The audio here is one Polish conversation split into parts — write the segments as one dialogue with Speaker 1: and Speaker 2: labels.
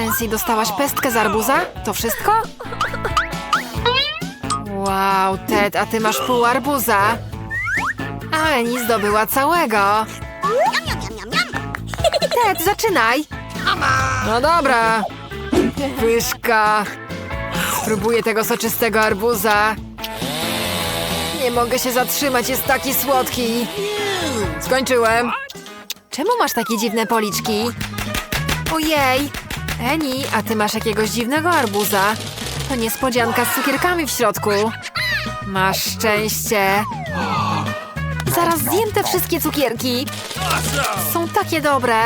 Speaker 1: Nancy, dostałaś pestkę z arbuza? To wszystko? Wow, Ted, a ty masz pół arbuza. A Eni zdobyła całego. Ted, zaczynaj. No dobra. Pyszka. Spróbuję tego soczystego arbuza. Nie mogę się zatrzymać, jest taki słodki. Skończyłem. Czemu masz takie dziwne policzki? Ojej! Eni, a ty masz jakiegoś dziwnego arbuza. To niespodzianka z cukierkami w środku. Masz szczęście. Zaraz zjem te wszystkie cukierki. Są takie dobre.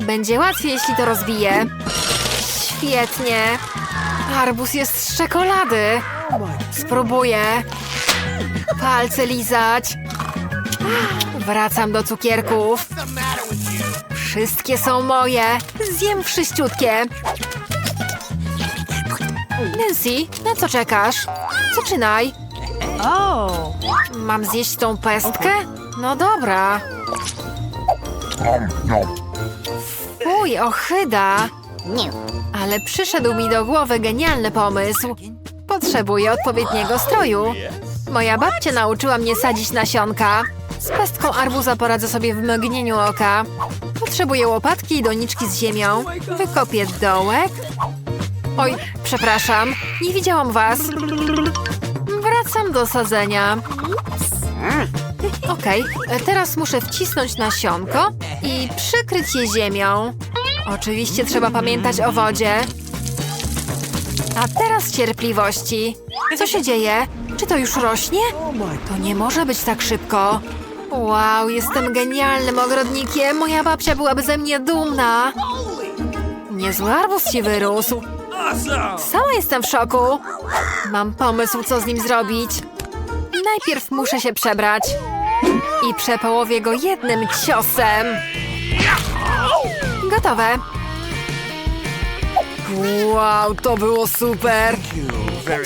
Speaker 1: Będzie łatwiej, jeśli to rozbiję. Świetnie. Arbuz jest z czekolady. Spróbuję. Palce lizać. Wracam do cukierków. Wszystkie są moje. Zjem wszyściutkie. Nancy, na co czekasz? Zaczynaj. Mam zjeść tą pestkę? No dobra. Uj, ochyda. Ale przyszedł mi do głowy genialny pomysł. Potrzebuję odpowiedniego stroju. Moja babcia nauczyła mnie sadzić nasionka. Z pestką arbuza poradzę sobie w mgnieniu oka. Potrzebuję łopatki i doniczki z ziemią. Wykopię dołek. Oj, przepraszam, nie widziałam was. Wracam do sadzenia. Okej, teraz muszę wcisnąć nasionko i przykryć je ziemią. Oczywiście trzeba pamiętać o wodzie. A teraz cierpliwości. Co się dzieje? Czy to już rośnie? To nie może być tak szybko. Wow, jestem genialnym ogrodnikiem. Moja babcia byłaby ze mnie dumna. Niezły arbuz ci wyrósł. Sama jestem w szoku. Mam pomysł, co z nim zrobić. Najpierw muszę się przebrać. I przepołowię go jednym ciosem. Gotowe. Wow, to było super.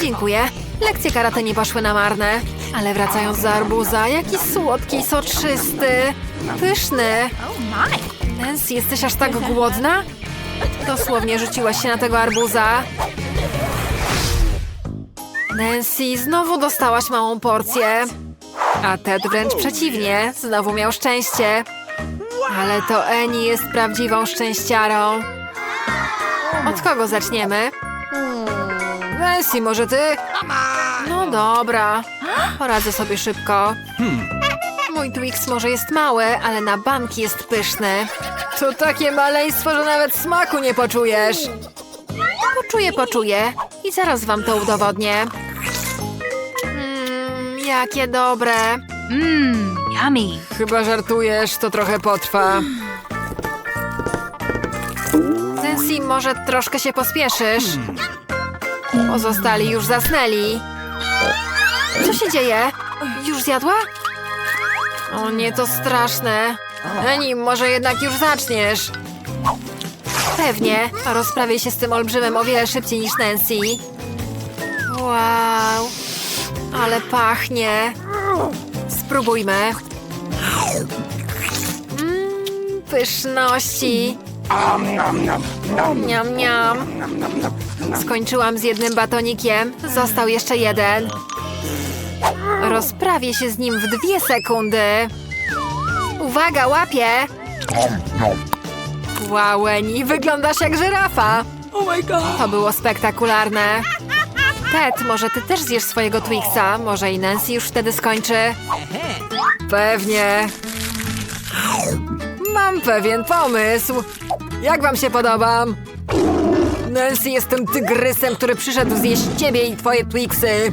Speaker 1: Dziękuję. Lekcje karate nie poszły na marne. Ale wracając do arbuza, jaki słodki i soczysty. Pyszny. Nancy, jesteś aż tak głodna? Dosłownie rzuciłaś się na tego arbuza. Nancy, znowu dostałaś małą porcję. A Ted wręcz przeciwnie, znowu miał szczęście. Ale to Eni jest prawdziwą szczęściarą. Od kogo zaczniemy? Nancy, może ty? No dobra, poradzę sobie szybko. Mój Twix może jest mały, ale na banki jest pyszny. To takie maleństwo, że nawet smaku nie poczujesz. Poczuję, poczuję i zaraz wam to udowodnię. Mmm, jakie dobre.
Speaker 2: Mmm, yummy.
Speaker 1: Chyba żartujesz, to trochę potrwa. Nancy, może troszkę się pospieszysz? Pozostali już zasnęli. Co się dzieje? Już zjadła? O nie, to straszne. Eni, może jednak już zaczniesz. Pewnie. Rozprawię się z tym olbrzymem o wiele szybciej niż Nancy. Wow. Ale pachnie. Spróbujmy. Mmm, pyszności. Niam, niam. Skończyłam z jednym batonikiem. Został jeszcze jeden. Rozprawię się z nim w dwie sekundy. Uwaga, łapię! Wow, Eni, wyglądasz jak żyrafa.
Speaker 2: Oh my god.
Speaker 1: To było spektakularne. Ted, może ty też zjesz swojego Twixa? Może i Nancy już wtedy skończy? Pewnie. Mam pewien pomysł. Jak wam się podobam? Nancy, jestem tygrysem, który przyszedł zjeść ciebie i twoje Twixy.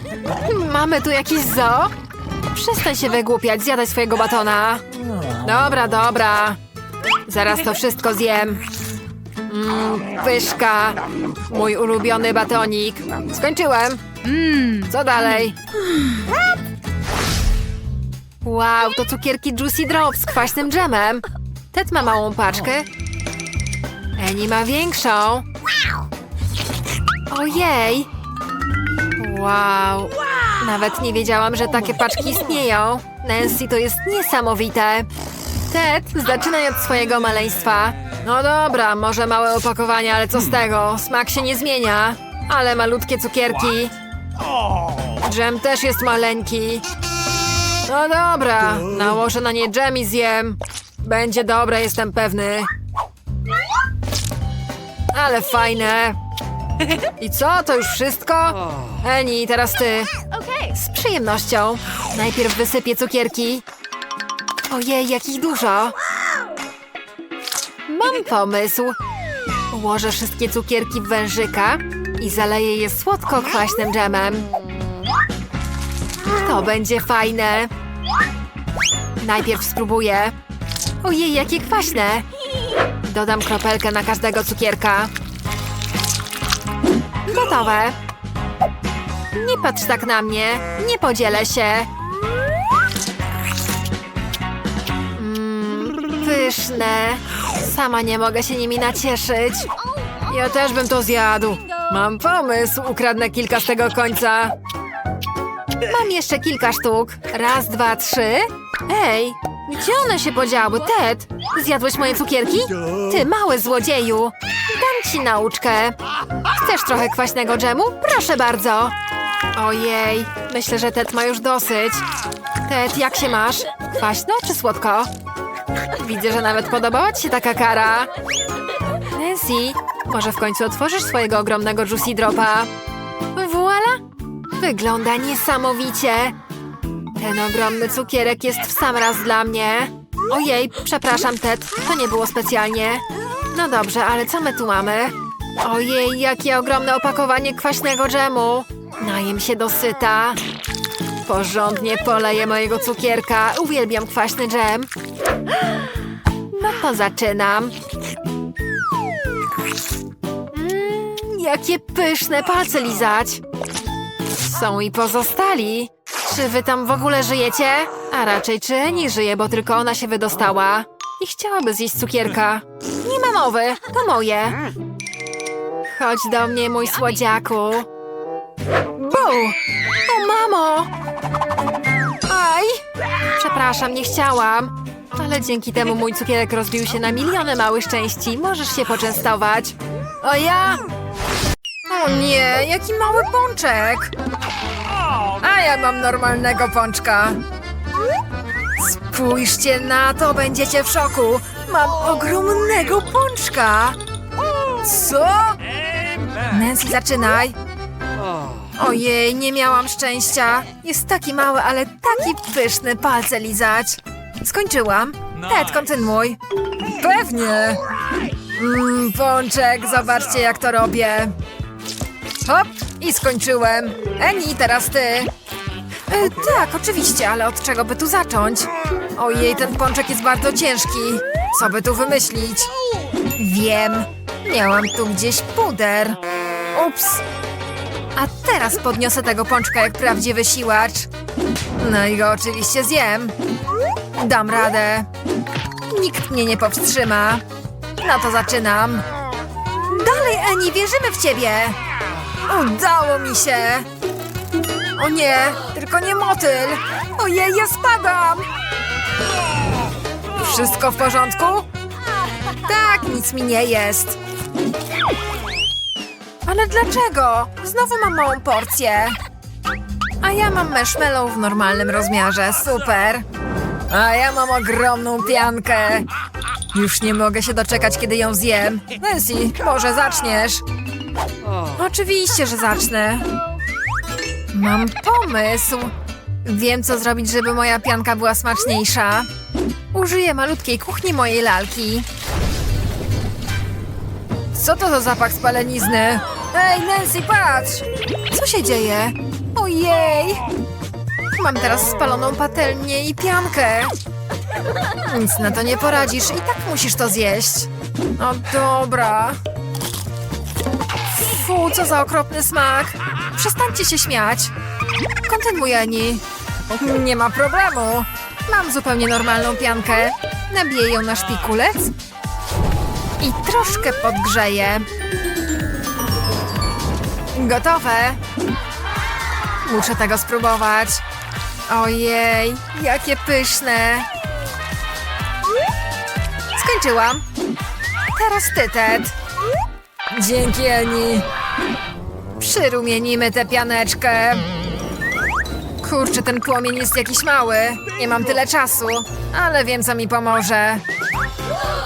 Speaker 1: Mamy tu jakiś zoo? Przestań się wygłupiać, zjadaj swojego batona. Dobra, dobra. Zaraz to wszystko zjem. Mmm, pyszka. Mój ulubiony batonik. Skończyłem.
Speaker 2: Mmm,
Speaker 1: Co dalej? Wow, to cukierki Juicy Drop z kwaśnym dżemem. Ted ma małą paczkę. Eni ma większą. Ojej. Wow. Nawet nie wiedziałam, że takie paczki istnieją. Nancy, to jest niesamowite. Ted, zaczynaj od swojego maleństwa. No dobra, może małe opakowanie, ale co z tego? Smak się nie zmienia. Ale malutkie cukierki. Dżem też jest maleńki. No dobra, nałożę na nie dżem i zjem. Będzie dobre, jestem pewny. Ale fajne. I co, to już wszystko? Eni, teraz ty. Z przyjemnością. Najpierw wysypię cukierki. Ojej, jakich dużo. Mam pomysł. Ułożę wszystkie cukierki w wężyka i zaleję je słodko-kwaśnym dżemem. To będzie fajne. Najpierw spróbuję. Ojej, jakie kwaśne. Dodam kropelkę na każdego cukierka. Gotowe. Nie patrz tak na mnie. Nie podzielę się. Mmm, pyszne. Sama nie mogę się nimi nacieszyć. Ja też bym to zjadł. Mam pomysł. Ukradnę kilka z tego końca. Mam jeszcze kilka sztuk. Raz, dwa, trzy. Ej, gdzie one się podziały? Ted, zjadłeś moje cukierki? Ty, mały złodzieju. Dam ci nauczkę. Chcesz trochę kwaśnego dżemu? Proszę bardzo. Ojej, myślę, że Ted ma już dosyć. Ted, jak się masz? Kwaśno czy słodko? Widzę, że nawet podobała ci się taka kara. Nancy, może w końcu otworzysz swojego ogromnego Juicy Dropa? Voila! Wygląda niesamowicie. Ten ogromny cukierek jest w sam raz dla mnie. Ojej, przepraszam, Ted, to nie było specjalnie. No dobrze, ale co my tu mamy? Ojej, jakie ogromne opakowanie kwaśnego dżemu. Najem się dosyta. Porządnie poleję mojego cukierka. Uwielbiam kwaśny dżem. No to zaczynam. Mmm, jakie pyszne palce lizać. Są i pozostali. Czy wy tam w ogóle żyjecie? A raczej czy Eni żyje, bo tylko ona się wydostała. I chciałaby zjeść cukierka. Nie ma mowy, to moje. Chodź do mnie, mój słodziaku. Bu! O, mamo! Aj! Przepraszam, nie chciałam. Ale dzięki temu mój cukierek rozbił się na miliony małych części. Możesz się poczęstować. O ja? O nie, jaki mały pączek! A ja mam normalnego pączka. Spójrzcie na to, będziecie w szoku. Mam ogromnego pączka. Co? Nancy, zaczynaj. Ojej, nie miałam szczęścia. Jest taki mały, ale taki pyszny, palce lizać. Skończyłam. Ted, kontynuuj. Pewnie. Mmm, pączek, zobaczcie jak to robię. Hop, i skończyłem. Eni, teraz ty. E, tak, oczywiście, ale od czego by tu zacząć? Ojej, ten pączek jest bardzo ciężki. Co by tu wymyślić? Wiem. Miałam tu gdzieś puder. Ups. A teraz podniosę tego pączka jak prawdziwy siłacz. No i go oczywiście zjem. Dam radę. Nikt mnie nie powstrzyma. No to zaczynam. Dalej, Eni, wierzymy w ciebie. Udało mi się. O nie, tylko nie motyl. Ojej, ja spadam. Wszystko w porządku? Tak, nic mi nie jest. Ale dlaczego? Znowu mam małą porcję. A ja mam marshmallow w normalnym rozmiarze. Super. A ja mam ogromną piankę. Już nie mogę się doczekać, kiedy ją zjem. Nancy, może zaczniesz? Oczywiście, że zacznę. Mam pomysł. Wiem, co zrobić, żeby moja pianka była smaczniejsza. Użyję malutkiej kuchni mojej lalki. Co to za zapach spalenizny? Ej, Nancy, patrz! Co się dzieje? Ojej! Mam teraz spaloną patelnię i piankę. Nic na to nie poradzisz i tak musisz to zjeść. No dobra. Fu, co za okropny smak. Przestańcie się śmiać. Kontynuuj, Ani. Nie ma problemu. Mam zupełnie normalną piankę. Nabiję ją na szpikulec i troszkę podgrzeję. Gotowe. Muszę tego spróbować. Ojej, jakie pyszne. Skończyłam. Teraz ty, Ted. Dzięki, Eni. Przyrumienimy tę pianeczkę. Kurczę, ten płomień jest jakiś mały. Nie mam tyle czasu, ale wiem, co mi pomoże.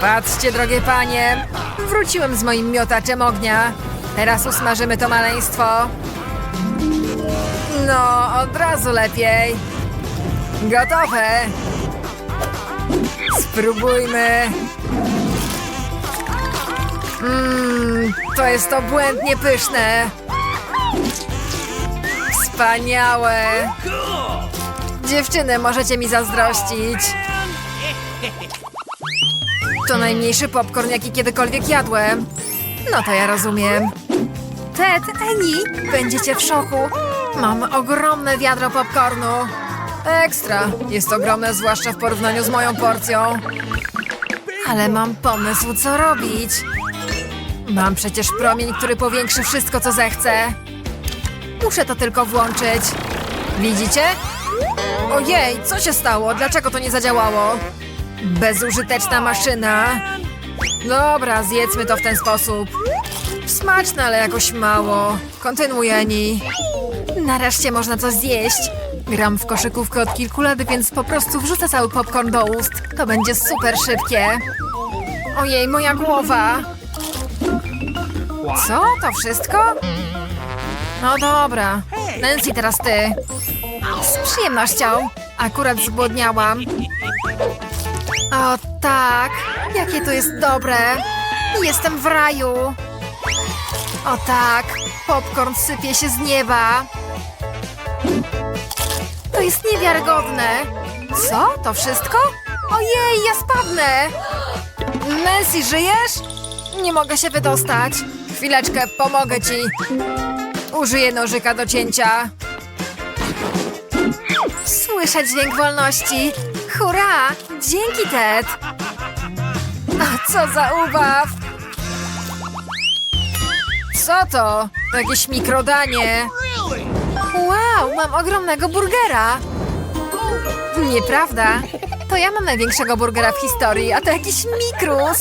Speaker 1: Patrzcie, drogie panie. Wróciłem z moim miotaczem ognia. Teraz usmażymy to maleństwo. No, od razu lepiej. Gotowe. Spróbujmy. Mmm, to jest obłędnie pyszne. Wspaniałe. Dziewczyny, możecie mi zazdrościć. To najmniejszy popcorn, jaki kiedykolwiek jadłem. No to ja rozumiem. Ted, Eni, będziecie w szoku. Mam ogromne wiadro popcornu. Ekstra. Jest ogromne, zwłaszcza w porównaniu z moją porcją. Ale mam pomysł, co robić. Mam przecież promień, który powiększy wszystko, co zechcę. Muszę to tylko włączyć. Widzicie? Ojej, co się stało? Dlaczego to nie zadziałało? Bezużyteczna maszyna. Dobra, zjedzmy to w ten sposób. Smaczne, ale jakoś mało. Kontynuuj, Ani. Nareszcie można coś zjeść. Gram w koszykówkę od kilku lat, więc po prostu wrzucę cały popcorn do ust. To będzie super szybkie. Ojej, moja głowa. Co? To wszystko? No dobra. Nancy, teraz ty. Z przyjemnością. Akurat zgłodniałam. O tak, jakie to jest dobre. Jestem w raju. O tak, popcorn sypie się z nieba. To jest niewiarygodne. Co? To wszystko? Ojej, ja spadnę. Nancy, żyjesz? Nie mogę się wydostać. Chwileczkę, pomogę ci. Użyję nożyka do cięcia. Słyszę dźwięk wolności. Hurra! Dzięki, Ted! A co za ubaw! Co to? Jakieś mikrodanie. Wow, mam ogromnego burgera. Nieprawda. To ja mam największego burgera w historii, a to jakiś mikrus.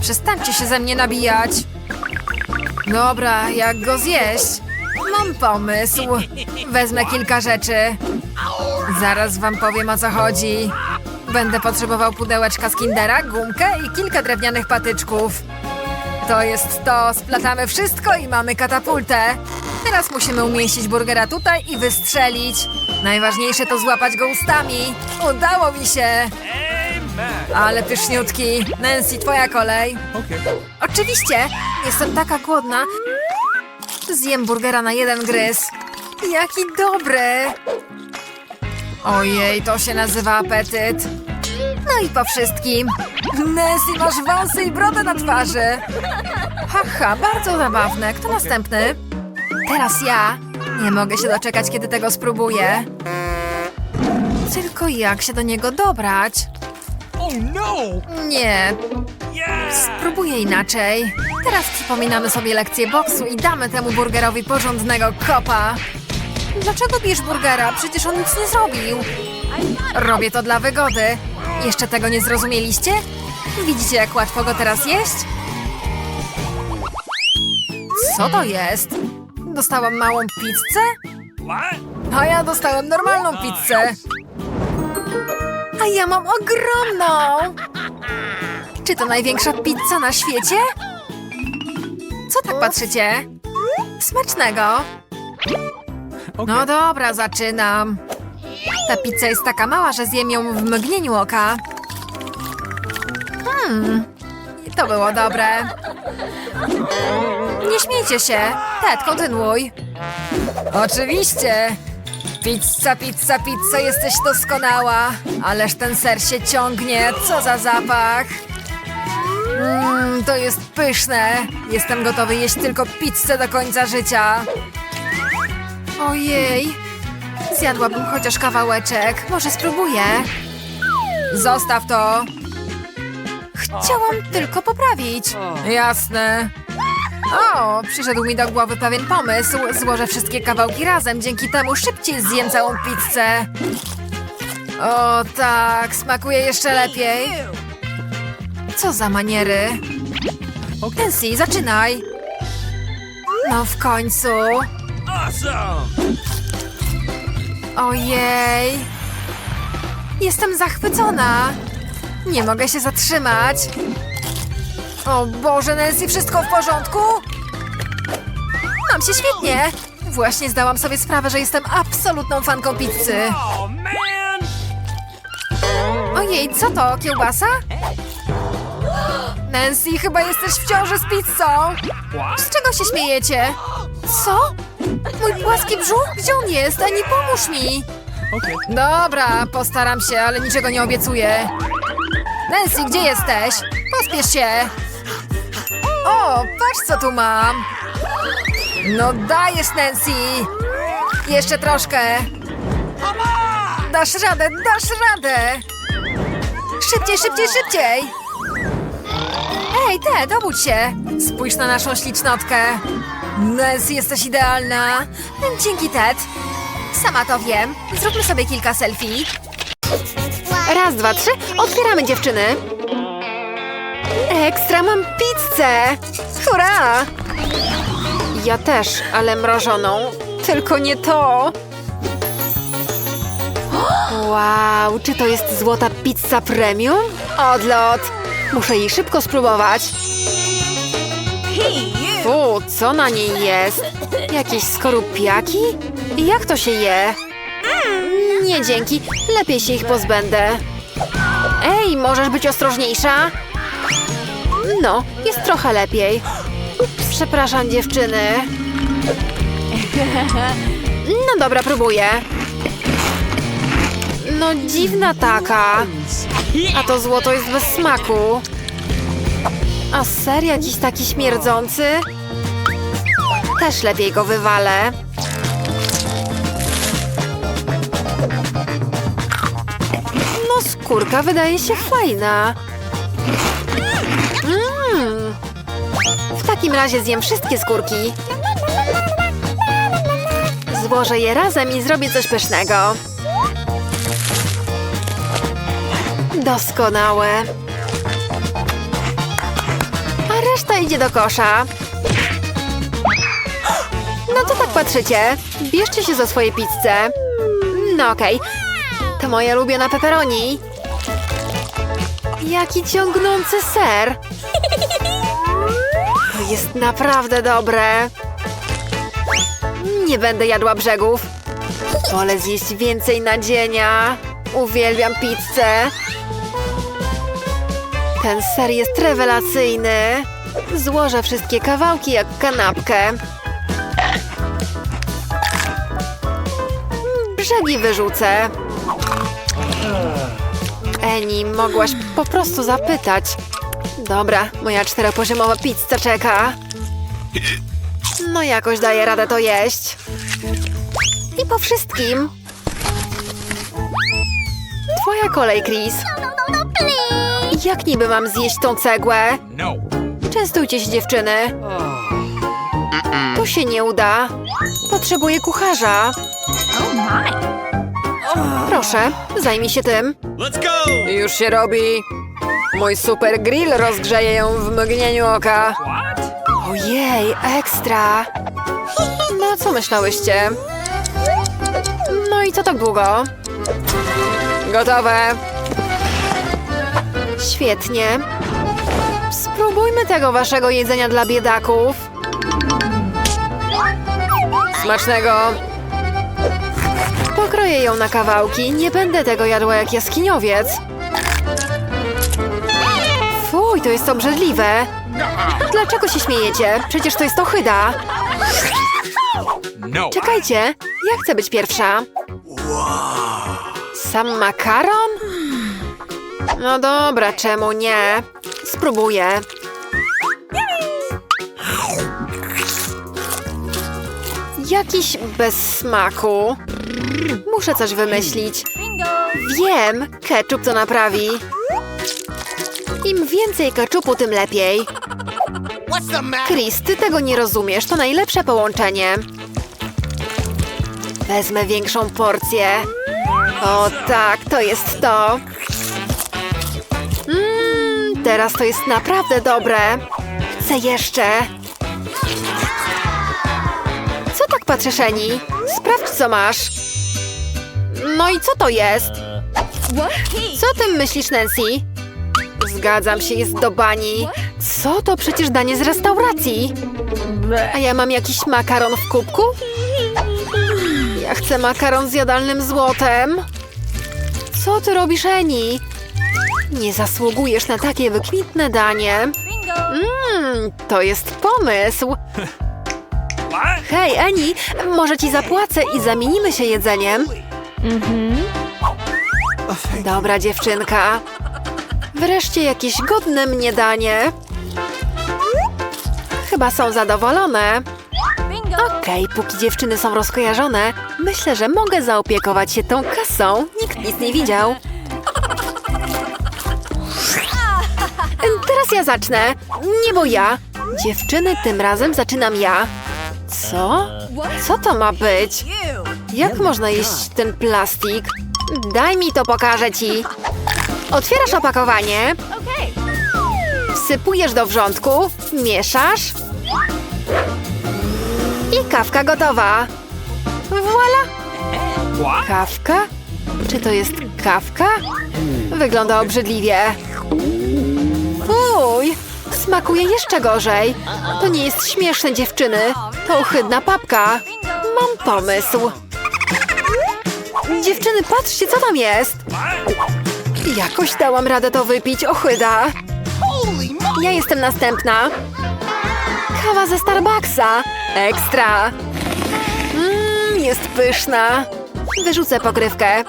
Speaker 1: Przestańcie się ze mnie nabijać. Dobra, jak go zjeść? Mam pomysł. Wezmę kilka rzeczy. Zaraz wam powiem o co chodzi. Będę potrzebował pudełeczka z Kindera, gumkę i kilka drewnianych patyczków. To jest to. Splatamy wszystko i mamy katapultę. Teraz musimy umieścić burgera tutaj i wystrzelić. Najważniejsze to złapać go ustami. Udało mi się. Ale pyszniutki. Nancy, twoja kolej. Oczywiście. Jestem taka głodna. Zjem burgera na jeden gryz. Jaki dobry. Ojej, to się nazywa apetyt. No i po wszystkim. Nancy, masz wąsy i brodę na twarzy. Haha, bardzo zabawne. Kto następny? Teraz ja. Nie mogę się doczekać, kiedy tego spróbuję. Tylko jak się do niego dobrać?
Speaker 3: Oh no!
Speaker 1: Nie, spróbuję inaczej. Teraz przypominamy sobie lekcję boksu i damy temu burgerowi porządnego kopa. Dlaczego bierz burgera? Przecież on nic nie zrobił. Robię to dla wygody. Jeszcze tego nie zrozumieliście? Widzicie, jak łatwo go teraz jeść? Co to jest? Dostałam małą pizzę? A ja dostałem normalną pizzę. A ja mam ogromną! Czy to największa pizza na świecie? Co tak patrzycie? Smacznego! No dobra, zaczynam. Ta pizza jest taka mała, że zjem ją w mgnieniu oka. Hmm, to było dobre. Nie śmiejcie się. Ted, kontynuuj. Oczywiście. Pizza, pizza, pizza, jesteś doskonała. Ależ ten ser się ciągnie. Co za zapach. Mmm, to jest pyszne. Jestem gotowy jeść tylko pizzę do końca życia. Ojej. Zjadłabym chociaż kawałeczek. Może spróbuję. Zostaw to. Chciałam tylko poprawić. Jasne. O, przyszedł mi do głowy pewien pomysł. Złożę wszystkie kawałki razem, dzięki temu szybciej zjem całą pizzę. O tak, smakuje jeszcze lepiej. Co za maniery. Nancy, zaczynaj. No w końcu. Ojej. Jestem zachwycona. Nie mogę się zatrzymać. O Boże, Nancy, wszystko w porządku? Mam się świetnie. Właśnie zdałam sobie sprawę, że jestem absolutną fanką pizzy. Ojej, co to? Kiełbasa? Nancy, chyba jesteś w ciąży z pizzą. Z czego się śmiejecie? Co? Mój płaski brzuch? Gdzie on jest? Ani pomóż mi. Dobra, postaram się, ale niczego nie obiecuję. Nancy, gdzie jesteś? Pospiesz się. O, patrz co tu mam. No dajesz, Nancy. Jeszcze troszkę. Dasz radę, dasz radę. Szybciej, szybciej, szybciej. Ej, Ted, obudź się. Spójrz na naszą ślicznotkę. Nancy, jesteś idealna. Dzięki, Ted. Sama to wiem. Zróbmy sobie kilka selfie. Raz, dwa, trzy. Otwieramy dziewczyny. Ekstra, mam pizzę! Hurra! Ja też, ale mrożoną. Tylko nie to. Wow, czy to jest złota pizza premium? Odlot! Muszę jej szybko spróbować. Fu, co na niej jest? Jakieś skorupiaki? Jak to się je? Nie dzięki, lepiej się ich pozbędę. Ej, możesz być ostrożniejsza? No, jest trochę lepiej. Przepraszam dziewczyny. No dobra, próbuję. No dziwna taka. A to złoto jest bez smaku. A ser jakiś taki śmierdzący? Też lepiej go wywalę. No skórka wydaje się fajna. Mm. W takim razie zjem wszystkie skórki. Złożę je razem i zrobię coś pysznego. Doskonałe. Idzie do kosza. No to tak patrzycie. Bierzcie się za swoje pizze. No okej. To moja ulubiona pepperoni. Jaki ciągnący ser. To jest naprawdę dobre. Nie będę jadła brzegów. Wolę zjeść więcej nadzienia. Uwielbiam pizzę. Ten ser jest rewelacyjny. Złożę wszystkie kawałki jak kanapkę. Brzegi wyrzucę. Eni, mogłaś po prostu zapytać. Dobra, moja czteropoziomowa pizza czeka. No jakoś daję radę to jeść. I po wszystkim. Twoja kolej, Chris. Jak niby mam zjeść tą cegłę?
Speaker 3: No.
Speaker 1: Częstujcie się, dziewczyny. To się nie uda. Potrzebuję kucharza. Proszę, zajmij się tym.
Speaker 3: Let's go!
Speaker 1: Już się robi. Mój super grill rozgrzeje ją w mgnieniu oka. Ojej, ekstra. No, co myślałyście? No i co tak długo? Gotowe. Świetnie. Spróbujmy tego waszego jedzenia dla biedaków. Smacznego. Pokroję ją na kawałki. Nie będę tego jadła jak jaskiniowiec. Fuj, to jest obrzydliwe. Dlaczego się śmiejecie? Przecież to jest ohyda.
Speaker 3: No.
Speaker 1: Czekajcie, ja chcę być pierwsza. Sam makaron? No dobra, czemu nie? Spróbuję. Jakiś bez smaku. Muszę coś wymyślić. Wiem, ketchup to naprawi. Im więcej ketchupu, tym lepiej. Chris, ty tego nie rozumiesz. To najlepsze połączenie. Wezmę większą porcję. O tak, to jest to. Teraz to jest naprawdę dobre. Chcę jeszcze. Co tak patrzysz, Eni? Sprawdź, co masz. No i co to jest? Co o tym myślisz, Nancy? Zgadzam się, jest do bani. Co to przecież danie z restauracji? A ja mam jakiś makaron w kubku? Ja chcę makaron z jadalnym złotem. Co ty robisz, Eni? Nie zasługujesz na takie wykwintne danie. Mmm, to jest pomysł. Hej, Eni, może ci zapłacę i zamienimy się jedzeniem? Dobra, dziewczynka. Wreszcie jakieś godne mnie danie. Chyba są zadowolone. Okej, póki dziewczyny są rozkojarzone, myślę, że mogę zaopiekować się tą kasą. Nikt nic nie widział. Teraz ja zacznę. Nie bo ja. Dziewczyny, tym razem zaczynam ja. Co? Co to ma być? Jak można jeść ten plastik? Daj mi to, pokażę ci. Otwierasz opakowanie. Wsypujesz do wrzątku, mieszasz. I kawka gotowa. Voila! Kawka? Czy to jest kawka? Wygląda obrzydliwie. Fuj! Smakuje jeszcze gorzej. To nie jest śmieszne, dziewczyny. To ohydna papka. Mam pomysł. Dziewczyny, patrzcie, co tam jest. Jakoś dałam radę to wypić, ochyda. Ja jestem następna. Kawa ze Starbucksa. Ekstra. Mmm, jest pyszna. Wyrzucę pokrywkę.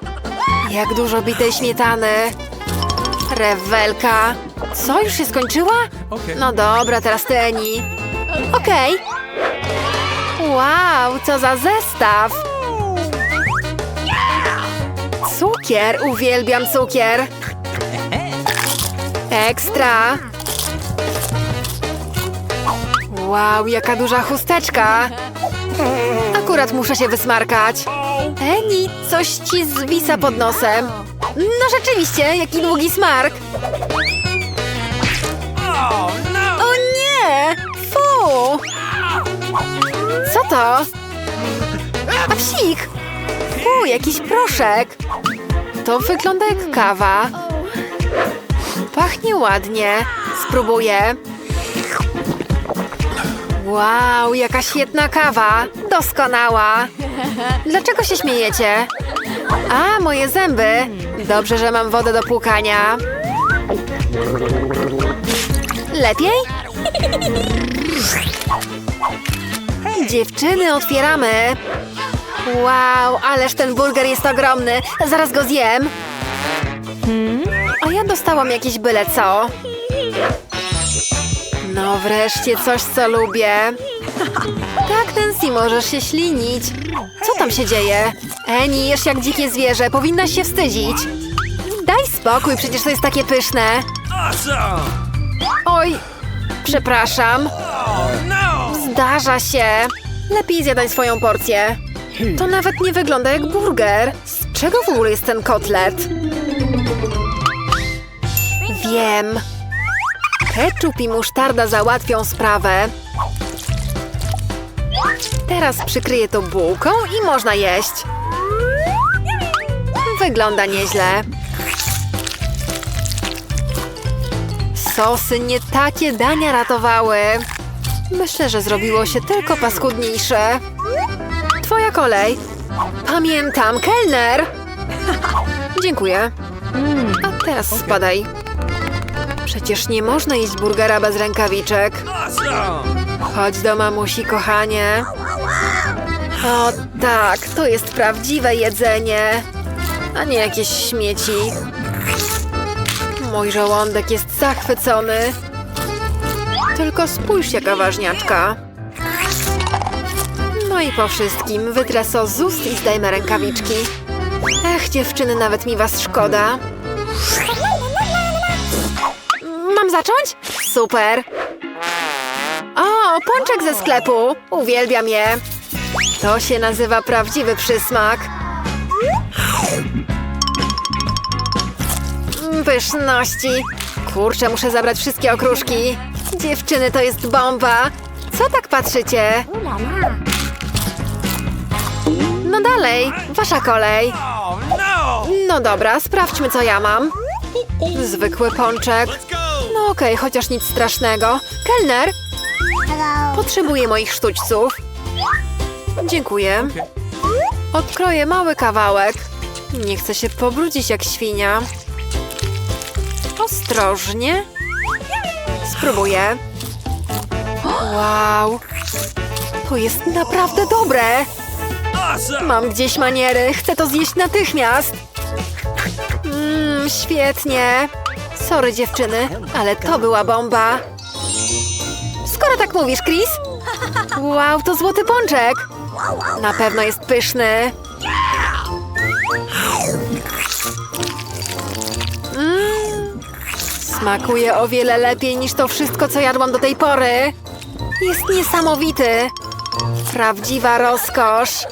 Speaker 1: Jak dużo bitej śmietany. Rewelka. Co, już się skończyła? No dobra, teraz ty, Eni. Okej. Wow, co za zestaw. Cukier, uwielbiam cukier. Ekstra. Wow, jaka duża chusteczka. Akurat muszę się wysmarkać. Eni, coś ci zwisa pod nosem. No rzeczywiście, jaki długi smark. To? A psik! Fu, jakiś proszek. To wygląda jak kawa. Pachnie ładnie. Spróbuję. Wow, jaka świetna kawa. Doskonała. Dlaczego się śmiejecie? A, moje zęby. Dobrze, że mam wodę do płukania. Lepiej? Dziewczyny, otwieramy. Wow, ależ ten burger jest ogromny. Zaraz go zjem. A ja dostałam jakieś byle co. No wreszcie coś, co lubię. Tak, Nancy, możesz się ślinić. Co tam się dzieje? Eni, jesz jak dzikie zwierzę, powinnaś się wstydzić. Daj spokój, przecież to jest takie pyszne. Oj, przepraszam. Zdarza się. Lepiej zjadaj swoją porcję. To nawet nie wygląda jak burger. Z czego w ogóle jest ten kotlet? Wiem. Ketchup i musztarda załatwią sprawę. Teraz przykryję to bułką i można jeść. Wygląda nieźle. Sosy nie takie dania ratowały. Myślę, że zrobiło się tylko paskudniejsze. Twoja kolej. Pamiętam, kelner! Dziękuję. A teraz spadaj. Przecież nie można jeść burgera bez rękawiczek. Chodź do mamusi, kochanie. O tak, to jest prawdziwe jedzenie, a nie jakieś śmieci. Mój żołądek jest zachwycony. Tylko spójrz, jaka ważniaczka. No i po wszystkim wytrę z ust i zdejmę rękawiczki. Ech, dziewczyny, nawet mi was szkoda. Mam zacząć? Super. O, pączek ze sklepu. Uwielbiam je. To się nazywa prawdziwy przysmak. Pyszności. Kurczę, muszę zabrać wszystkie okruszki. Dziewczyny, to jest bomba. Co tak patrzycie? No dalej, wasza kolej.
Speaker 3: No!
Speaker 1: Dobra, sprawdźmy, co ja mam. Zwykły pączek. No okej, chociaż nic strasznego. Kelner, potrzebuję moich sztućców. Dziękuję. Odkroję mały kawałek. Nie chcę się pobrudzić jak świnia. Ostrożnie. Spróbuję. Wow. To jest naprawdę dobre. Mam gdzieś maniery. Chcę to zjeść natychmiast. Mmm, świetnie. Sorry dziewczyny, ale to była bomba. Skoro tak mówisz, Chris? Wow, to złoty pączek. Na pewno jest pyszny. Smakuje o wiele lepiej niż to wszystko, co jadłam do tej pory. Jest niesamowity. Prawdziwa rozkosz.